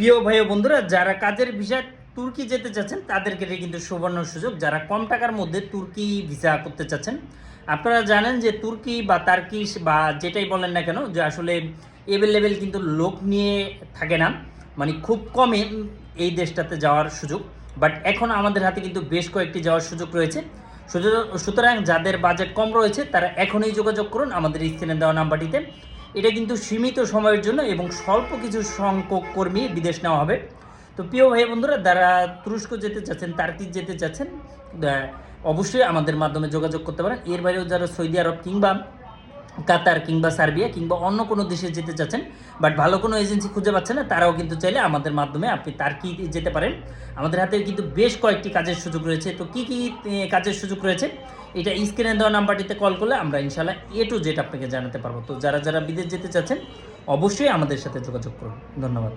প্রিয় ভাই ও বন্ধুরা, যারা কাজের ভিসা তুর্কি যেতে চাচ্ছেন, তাদেরকে কিন্তু সুবর্ণ সুযোগ। যারা কম টাকার মধ্যে তুর্কি ভিসা করতে চাচ্ছেন, আপনারা জানেন যে তুর্কি বা তার্কিশ বা যেটাই বলেন না কেন, যে আসলে এভেলেবেল কিন্তু লোক নিয়ে থাকে না। মানে খুব কমে এই দেশটাতে যাওয়ার সুযোগ। বাট এখন আমাদের হাতে কিন্তু বেশ কয়েকটি যাওয়ার সুযোগ রয়েছে। সুতরাং যাদের বাজেট কম রয়েছে, তারা এখনই যোগাযোগ করুন আমাদের স্ক্রিনে দেওয়া নাম্বারটিতে। এটা কিন্তু সীমিত সময়ের জন্য এবং স্বল্প কিছু সংখ্যক কর্মী বিদেশ নেওয়া হবে। তো প্রিয় ভাই বন্ধুরা, যারা তুরস্ক যেতে চাচ্ছেন তার্কি যেতে চাচ্ছেন অবশ্যই আমাদের মাধ্যমে যোগাযোগ করতে পারেন। এর বাইরেও যারা সৌদি আরব কিংবা কাতার কিংবা সার্বিয়া কিংবা অন্য কোনো দেশে যেতে চাচ্ছেন বাট ভালো কোনো এজেন্সি খুঁজে পাচ্ছেন না, তারাও কিন্তু চাইলে আমাদের মাধ্যমে আপনি তার্কি যেতে পারেন। আমাদের হাতে কিন্তু বেশ কয়েকটি কাজের সুযোগ রয়েছে। তো কী কী কাজের সুযোগ রয়েছে? এটা স্ক্রিনে দেওয়া নাম্বারটিতে কল করলে আমরা ইনশাল্লাহ এ টু জেড আপনাকে জানাতে পারব। তো যারা যারা বিদেশ যেতে চাচ্ছেন, অবশ্যই আমাদের সাথে যোগাযোগ করুন। ধন্যবাদ।